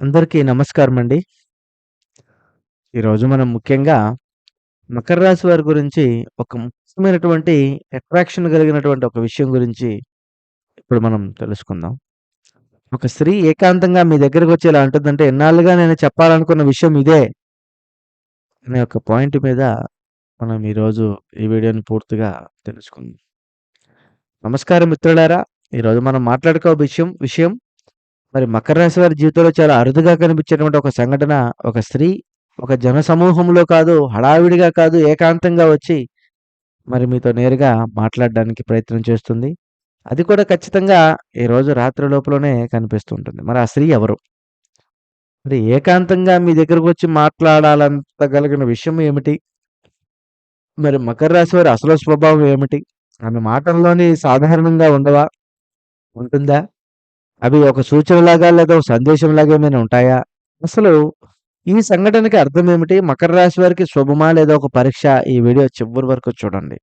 అందరికీ నమస్కారం అండి. ఈరోజు మనం ముఖ్యంగా మకర రాశి వారి గురించి ఒక ముఖ్యమైనటువంటి అట్రాక్షన్ కలిగినటువంటి ఒక విషయం గురించి ఇప్పుడు మనం తెలుసుకుందాం. ఒక స్త్రీ ఏకాంతంగా మీ దగ్గరకొచ్చి ఇలా అంటుందంటే, ఎన్నాళ్ళుగా నేను చెప్పాలనుకున్న విషయం ఇదే. అనే ఒక పాయింట్ మీద మనం ఈరోజు ఈ వీడియోని పూర్తిగా తెలుసుకుందాం. నమస్కారం మిత్రులారా! ఈరోజు మనం మాట్లాడుకో విషయం విషయం మరి మకర రాశి వారి జీవితంలో చాలా అరుదుగా కనిపించేటువంటి ఒక సంఘటన ఒక స్త్రీ ఒక జనసమూహంలో కాదు, హడావిడిగా కాదు, ఏకాంతంగా వచ్చి మరి మీతో నేరుగా మాట్లాడడానికి ప్రయత్నం చేస్తుంది. అది కూడా ఖచ్చితంగా ఈరోజు రాత్రి లోపలనే కనిపిస్తూ ఉంటుంది. మరి ఆ స్త్రీ ఎవరు? మరి ఏకాంతంగా మీ దగ్గరకొచ్చి మాట్లాడాలంత కలిగిన విషయం ఏమిటి? మరి మకర రాశి వారి అసలు స్వభావం ఏమిటి? ఆమె మాటల్లోని సాధారణంగా ఉండవా? ఉంటుందా? అవి ఒక సూచనలాగా లేదా ఒక సందేశంలాగా ఏమైనా ఉంటాయా? అసలు ఈ సంఘటనకి అర్థం ఏమిటి? మకర రాశి వారికి శుభమా? లేదా ఒక పరీక్ష? ఈ వీడియో చివరి వరకు చూడండి.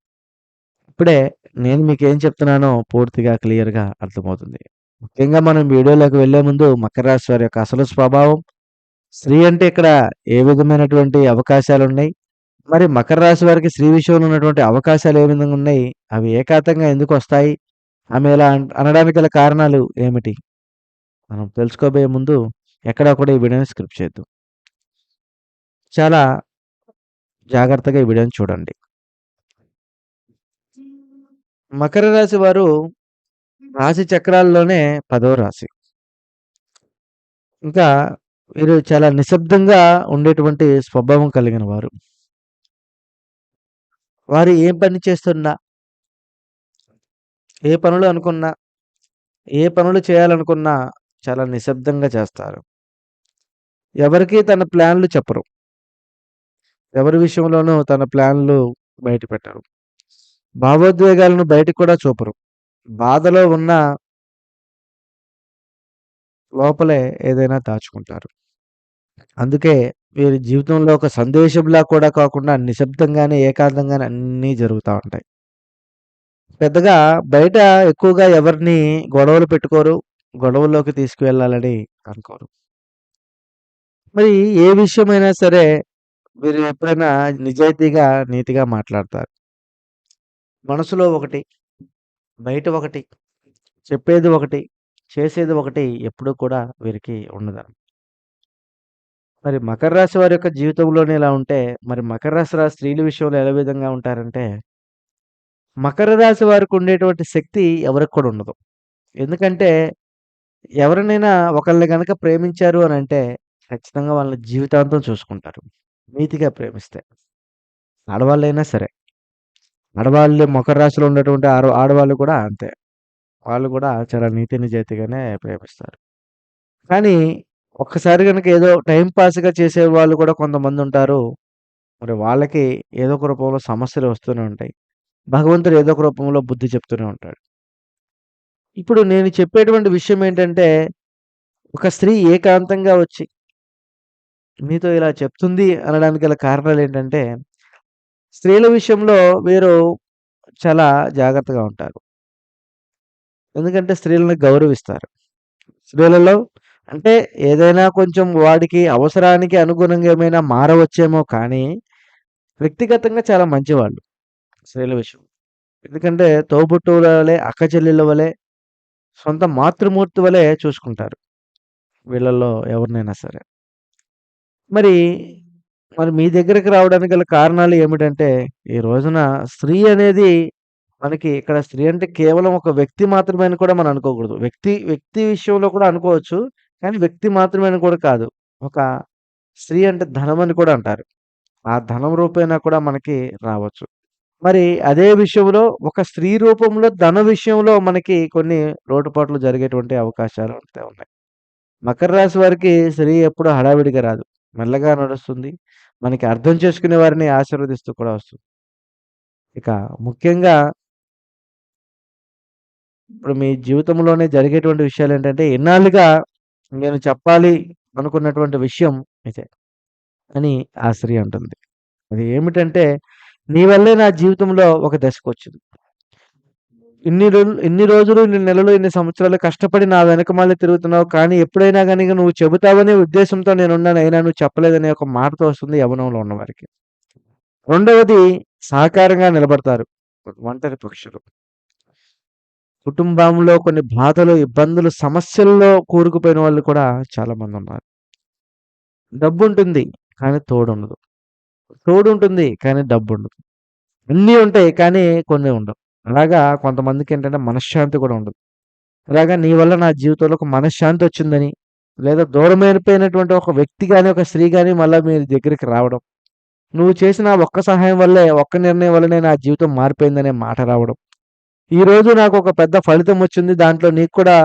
ఇప్పుడే నేను మీకు ఏం చెప్తున్నానో పూర్తిగా క్లియర్‌గా అర్థమవుతుంది. ముఖ్యంగా మనం వీడియోలోకి వెళ్ళే ముందు మకర రాశి వారి యొక్క అసలు స్వభావం, స్త్రీ అంటే ఇక్కడ ఏ విధమైనటువంటి అవకాశాలున్నాయి? మరి మకర రాశి వారికి స్త్రీ విషయంలో ఉన్నటువంటి అవకాశాలు ఏ విధంగా ఉన్నాయి? అవి ఏకాాతంగా ఎందుకు వస్తాయి ఆమె ఇలా అనడానికి గల కారణాలు ఏమిటి? మనం తెలుసుకోబోయే ముందు ఎక్కడ కూడా ఈ వీడియోని స్క్రిప్ట్ చేయొద్దు. చాలా జాగ్రత్తగా ఈ వీడియోని చూడండి. మకర రాశి వారు రాశి చక్రాల్లోనే పదవ రాశి. ఇంకా వీరు చాలా నిశ్శబ్దంగా ఉండేటువంటి స్వభావం కలిగిన వారు. వారు ఏం పని చేస్తున్నా ఏ పనులు అనుకున్నా, ఏ పనులు చేయాలనుకున్నా చాలా నిశ్శబ్దంగా చేస్తారు. ఎవరికీ తన ప్లాన్‌లు చెప్పరు. ఎవరి విషయంలోనూ తన ప్లాన్‌లు బయట పెట్టరు. భావోద్వేగాలను బయట కూడా చూపరు. బాధలో ఉన్న లోపలే ఏదైనా దాచుకుంటారు. అందుకే వీరి జీవితంలో ఒక సందేశంలా కూడా కాకుండా నిశ్శబ్దంగానే, ఏకాంతంగానే అన్నీ జరుగుతూ ఉంటాయి. పెద్దగా బయట ఎక్కువగా ఎవరిని గొడవలు పెట్టుకోరు. గొడవలోకి తీసుకువెళ్ళాలని అనుకోరు. మరి ఏ విషయమైనా సరే వీరు ఎప్పుడైనా నిజాయితీగా, నీతిగా మాట్లాడతారు. మనసులో ఒకటి, బయట ఒకటి, చెప్పేది ఒకటి, చేసేది ఒకటి ఎప్పుడూ కూడా వీరికి ఉండదు. మరి మకర రాశి వారి యొక్క జీవితంలోనే ఇలా ఉంటే, మరి మకర రాశి రాశి స్త్రీల విషయంలో ఏ విధంగా ఉంటారంటే, మకర రాశి వారికి ఉండేటువంటి శక్తి ఎవరికి కూడా ఉండదు. ఎందుకంటే ఎవరినైనా ఒకళ్ళని గనక ప్రేమించారు అని అంటే ఖచ్చితంగా వాళ్ళని జీవితాంతం చూసుకుంటారు. నీతిగా ప్రేమిస్తే. ఆడవాళ్ళైనా సరే. ఆడవాళ్ళు మకర రాశిలో ఉన్నటువంటి ఆడ ఆడవాళ్ళు కూడా అంతే. వాళ్ళు కూడా చాలా నీతి నిజాయితీగానే ప్రేమిస్తారు. కానీ ఒక్కసారి గనక ఏదో టైమ్ పాస్‌గా చేసేవాళ్ళు కూడా కొంతమందుంటారు. మరి వాళ్ళకి ఏదో ఒక రూపంలో సమస్యలు వస్తూనే ఉంటాయి. భగవంతుడు ఏదో ఒక రూపంలో బుద్ధి చెప్తూనే ఉంటాడు. ఇప్పుడు నేను చెప్పేటువంటి విషయం ఏంటంటే, ఒక స్త్రీ ఏకాంతంగా వచ్చి మీతో ఇలా చెప్తుంది అనడానికి గల కారణాలు ఏంటంటే స్త్రీల విషయంలో వీరు చాలా జాగ్రత్తగా ఉంటారు. ఎందుకంటే స్త్రీలను గౌరవిస్తారు. స్త్రీలలో అంటే ఏదైనా కొంచెం వాడికి అవసరానికి అనుగుణంగా ఏమైనా మారవచ్చేమో కానీ, వ్యక్తిగతంగా చాలా మంచివాళ్ళు. స్త్రీల విషయం. ఎందుకంటే తోబుట్టువుల వలె, అక్క చెల్లెళ్ళ వలె, సొంత మాతృమూర్తి వలె చూసుకుంటారు. వీళ్ళల్లో ఎవరినైనా సరే. మరి, మరి మీ దగ్గరికి రావడానికి గల కారణాలు ఏమిటంటే, ఈ రోజున స్త్రీ అనేది మనకి ఇక్కడ స్త్రీ అంటే కేవలం ఒక వ్యక్తి మాత్రమే అని కూడా మనం అనుకోకూడదు. వ్యక్తి, వ్యక్తి విషయంలో కూడా అనుకోవచ్చు. కానీ వ్యక్తి మాత్రమే అని కూడా కాదు. ఒక స్త్రీ అంటే ధనం అని కూడా అంటారు. ఆ ధనం రూపేణా కూడా మనకి రావచ్చు. మరి అదే విషయంలో ఒక స్త్రీ రూపంలో ధన విషయంలో మనకి కొన్ని లోటుపాట్లు జరిగేటువంటి అవకాశాలు అయితే ఉన్నాయి. మకర రాశి వారికి స్త్రీ ఎప్పుడు హడావిడిగా రాదు. మెల్లగా నడుస్తుంది. మనకి అర్థం చేసుకునే వారిని ఆశీర్వదిస్తూ కూడా వస్తుంది. ఇక ముఖ్యంగా ఇప్పుడు మీ జీవితంలోనే జరిగేటువంటి విషయాలు ఏంటంటే ఎన్నాళ్ళుగా నేను చెప్పాలి అనుకున్నటువంటి విషయం ఇదే. అని ఆ స్త్రీ అంటుంది. అది ఏమిటంటే, నీ వల్లే నా జీవితంలో ఒక దశకు వచ్చింది ఇన్ని రోజులు ఇన్ని రోజులు, ఇన్ని నెలలు, ఇన్ని సంవత్సరాలు కష్టపడి నా వెనక మళ్ళీ తిరుగుతున్నావు. కానీ ఎప్పుడైనా కానీ నువ్వు చెబుతావనే ఉద్దేశంతో నేనున్నాను. అయినా నువ్వు చెప్పలేదనే ఒక మాటతో వస్తుంది యవనంలో ఉన్నవారికి. రెండవది సహకారంగా నిలబడతారు. ఒంటరి పక్షులు. కుటుంబంలో కొన్ని బాధలు, ఇబ్బందులు, సమస్యల్లో కూరుకుపోయిన వాళ్ళు కూడా చాలా మంది ఉన్నారు డబ్బు ఉంటుంది కానీ తోడు ఉంటుంది కానీ డబ్బుండదు. అన్నీ ఉంటాయి. కానీ కొన్ని ఉండవు. అలాగా కొంతమందికి ఏంటంటే మనశ్శాంతి కూడా ఉండదు. అలాగా నీ వల్ల నా జీవితంలో ఒక మనశ్శాంతి వచ్చిందని, లేదా దూరమైపోయినటువంటి ఒక వ్యక్తి కానీ ఒక స్త్రీ కానీ మళ్ళీ మీ దగ్గరికి రావడం. నువ్వు చేసిన ఒక్క సహాయం వల్లే, ఒక్క నిర్ణయం వల్లనే నా జీవితం మారిపోయిందనే మాట రావడం. ఈరోజు నాకు ఒక పెద్ద ఫలితం వచ్చింది. దాంట్లో నీకు కూడా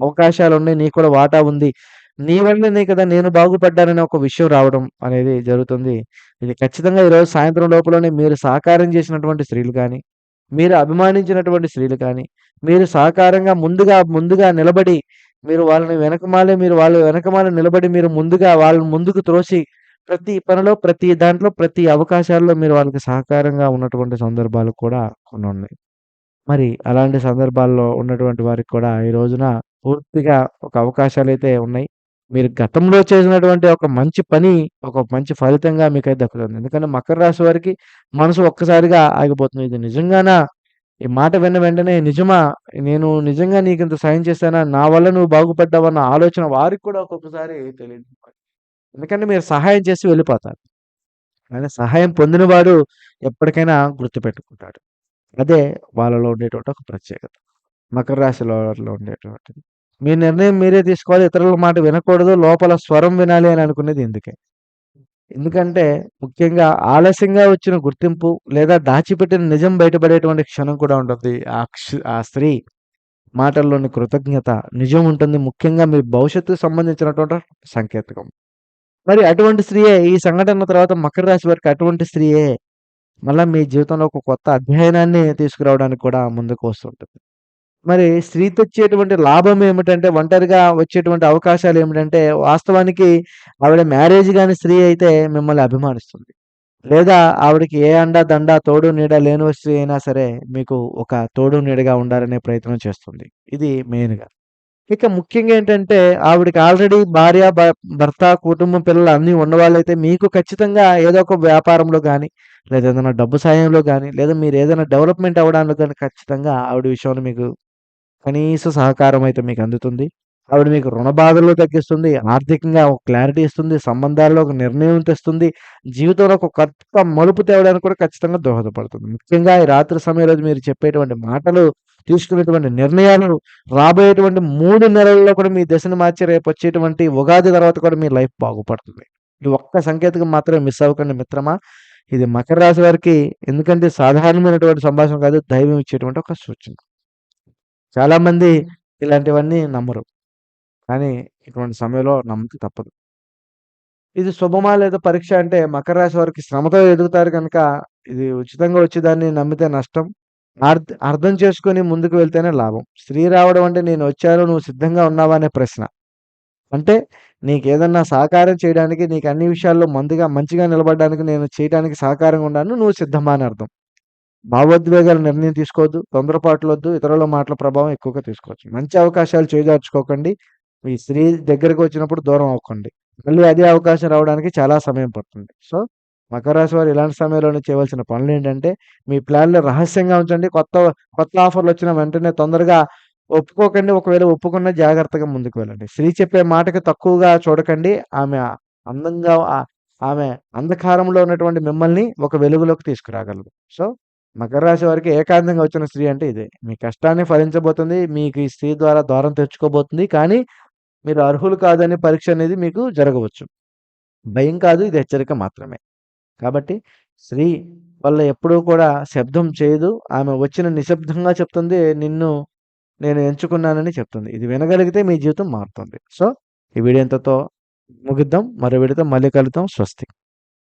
అవకాశాలు ఉన్నాయి నీకు కూడా వాటా ఉంది. నీ వల్లనే కదా నేను బాగుపడ్డాననే ఒక విషయం రావడం అనేది జరుగుతుంది. ఇది ఖచ్చితంగా ఈరోజు సాయంత్రం లోపలనే మీరు సహకారం చేసినటువంటి స్త్రీలు కానీ మీరు అభిమానించినటువంటి స్త్రీలు కానీ, మీరు సహకారంగా ముందుగా ముందుగా నిలబడి, మీరు వాళ్ళని వెనకమాలే మీరు వాళ్ళ వెనకమాలే నిలబడి మీరు ముందుగా వాళ్ళని ముందుకు త్రోసి, ప్రతి పనిలో, ప్రతి దాంట్లో, ప్రతి అవకాశాల్లో మీరు వాళ్ళకి సహకారంగా ఉన్నటువంటి సందర్భాలు కూడా కొన్ని ఉన్నాయి మరి అలాంటి సందర్భాల్లో ఉన్నటువంటి వారికి కూడా ఈ రోజున పూర్తిగా ఒక అవకాశాలు అయితే ఉన్నాయి. మీరు గతంలో చేసినటువంటి ఒక మంచి పని, ఒక మంచి ఫలితంగా మీకైతే దక్కుతుంది. ఎందుకంటే మకర రాశి వారికి మనసు ఒక్కసారిగా ఆగిపోతుంది. ఇది నిజంగానా? ఈ మాట విన్న వెంటనే నిజమా? నేను నిజంగా నీకు ఇంత సాయం చేశానా? నా వల్ల నువ్వు బాగుపడ్డావన్న ఆలోచన వారికి కూడా ఒక్కొక్కసారి తెలియదు ఎందుకంటే మీరు సహాయం చేసి వెళ్ళిపోతారు. కానీ సహాయం పొందినవాడు ఎప్పటికైనా గుర్తుపెట్టుకుంటాడు. అదే వాళ్ళలో ఉండేటువంటి ఒక ప్రత్యేకత. మకర రాశిలో ఉండేటువంటిది. మీ నిర్ణయం మీరే తీసుకోవాలి. ఇతరుల మాట వినకూడదు. లోపల స్వరం వినాలి అని అనుకునేది ఎందుకే ఎందుకంటే ముఖ్యంగా ఆలస్యంగా వచ్చిన గుర్తింపు లేదా దాచిపెట్టిన నిజం బయటపడేటువంటి క్షణం కూడా ఉంటుంది. ఆ క్ష ఆ స్త్రీ మాటల్లోని కృతజ్ఞత, నిజం ఉంటుంది. ముఖ్యంగా మీ భవిష్యత్తుకు సంబంధించినటువంటి సంకేతకం. మరి అటువంటి స్త్రీయే ఈ సంఘటన తర్వాత మకర రాశి వారికి అటువంటి స్త్రీయే మళ్ళీ మీ జీవితంలో ఒక కొత్త అధ్యయనాన్ని తీసుకురావడానికి కూడా ముందుకు వస్తుంటుంది. మరి స్త్రీ తెచ్చేటువంటి లాభం ఏమిటంటే ఒంటరిగా వచ్చేటువంటి అవకాశాలు ఏమిటంటే వాస్తవానికి ఆవిడ మ్యారేజ్ కాని స్త్రీ అయితే మిమ్మల్ని అభిమానిస్తుంది. లేదా ఆవిడకి ఏ అండ, దండ, తోడు, నీడ లేని స్త్రీ అయినా సరే మీకు ఒక తోడు, నీడగా ఉండాలనే ప్రయత్నం చేస్తుంది. ఇది మెయిన్‌గా. ఇక ముఖ్యంగా ఏంటంటే ఆవిడకి ఆల్రెడీ భార్య, భర్త, కుటుంబం, పిల్లలు అన్నీ ఉన్నవాళ్ళైతే మీకు ఖచ్చితంగా ఏదో ఒక వ్యాపారంలో కానీ లేదా ఏదైనా డబ్బు సాయంలో కానీ లేదా మీరు ఏదైనా డెవలప్‌మెంట్ అవ్వడానికి కానీ ఖచ్చితంగా ఆవిడ విషయంలో మీకు కనీస సహకారం అయితే మీకు అందుతుంది. ఆవిడ మీకు రుణ బాధలు తగ్గిస్తుంది. ఆర్థికంగా ఒక క్లారిటీ ఇస్తుంది. సంబంధాల్లో ఒక నిర్ణయం తెస్తుంది. జీవితంలో ఒక కొత్త మలుపు తేవడానికి కూడా ఖచ్చితంగా దోహదపడుతుంది. ముఖ్యంగా ఈ రాత్రి సమయంలో మీరు చెప్పేటువంటి మాటలు, తీసుకునేటువంటి నిర్ణయాలు రాబోయేటువంటి మూడు నెలల్లో కూడా మీ దశను మార్చి రేపు వచ్చేటువంటి ఉగాది తర్వాత కూడా మీ లైఫ్ బాగుపడుతుంది. ఇది ఒక్క సంకేతం మాత్రమే మిస్ అవ్వకండి మిత్రమా. ఇది మకర రాశి వారికి ఎందుకంటే సాధారణమైనటువంటి సంభాషణ కాదు. దైవం ఇచ్చేటువంటి ఒక సూచన. చాలామంది ఇలాంటివన్నీ నమ్మరు. కానీ ఇటువంటి సమయంలో నమ్మక తప్పదు. ఇది శుభమా లేదా పరీక్ష అంటే మకర రాశి వారికి శ్రమతో ఎదుగుతారు గనుక ఇది ఉచితంగా వచ్చేదాన్ని నమ్మితే నష్టం. అర్థ్ అర్థం చేసుకొని ముందుకు వెళ్తేనే లాభం. స్త్రీ రావడం అంటే నేను వచ్చాను నువ్వు సిద్ధంగా ఉన్నావా అనే ప్రశ్న. అంటే నీకేదన్నా సహకారం చేయడానికి నీకు అన్ని విషయాల్లో మందుగా మంచిగా నిలబడడానికి నేను చేయడానికి సహకారంగా ఉన్నాను. నువ్వు సిద్ధమా అని అర్థం. భావోద్వేగాల నిర్ణయం తీసుకోవద్దు. తొందరపాట్లొద్దు. ఇతరుల మాటల ప్రభావం ఎక్కువగా తీసుకోవచ్చు. మంచి అవకాశాలు చేజార్చుకోకండి. మీ స్త్రీ దగ్గరకు వచ్చినప్పుడు దూరం అవ్వకండి. మళ్ళీ అదే అవకాశం రావడానికి చాలా సమయం పడుతుంది. సో, మకర రాశి వారు ఇలాంటి సమయంలోనే చేయవలసిన పనులు ఏంటంటే మీ ప్లాన్‌లు రహస్యంగా ఉంచండి. కొత్త కొత్త ఆఫర్లు వచ్చిన వెంటనే తొందరగా ఒప్పుకోకండి. ఒకవేళ ఒప్పుకున్న జాగ్రత్తగా ముందుకు వెళ్ళండి. స్త్రీ చెప్పే మాటకి తక్కువగా చూడకండి. ఆమె అందంగా ఆమె అంధకారంలో ఉన్నటువంటి మిమ్మల్ని ఒక వెలుగులోకి తీసుకురాగలదు. సో, మకర రాశి వారికి ఏకాంతంగా వచ్చిన స్త్రీ అంటే ఇదే. మీ కష్టాన్ని ఫలించబోతుంది. మీకు ఈ స్త్రీ ద్వారా దూరం తెచ్చుకోబోతుంది. కానీ మీరు అర్హులు కాదని పరీక్ష అనేది మీకు జరగవచ్చు. భయం కాదు. ఇది హెచ్చరిక మాత్రమే. కాబట్టి స్త్రీ వల్ల ఎప్పుడూ కూడా శబ్దం చేయదు. ఆమె వచ్చిన నిశ్శబ్దంగా చెప్తుంది. నిన్ను నేను ఎంచుకున్నానని చెప్తుంది. ఇది వినగలిగితే మీ జీవితం మారుతుంది. సో, ఈ వీడియో ఇంతతో ముగిద్దాం. మరో వీడియోతో మళ్ళీ కలుద్దాం. స్వస్తి.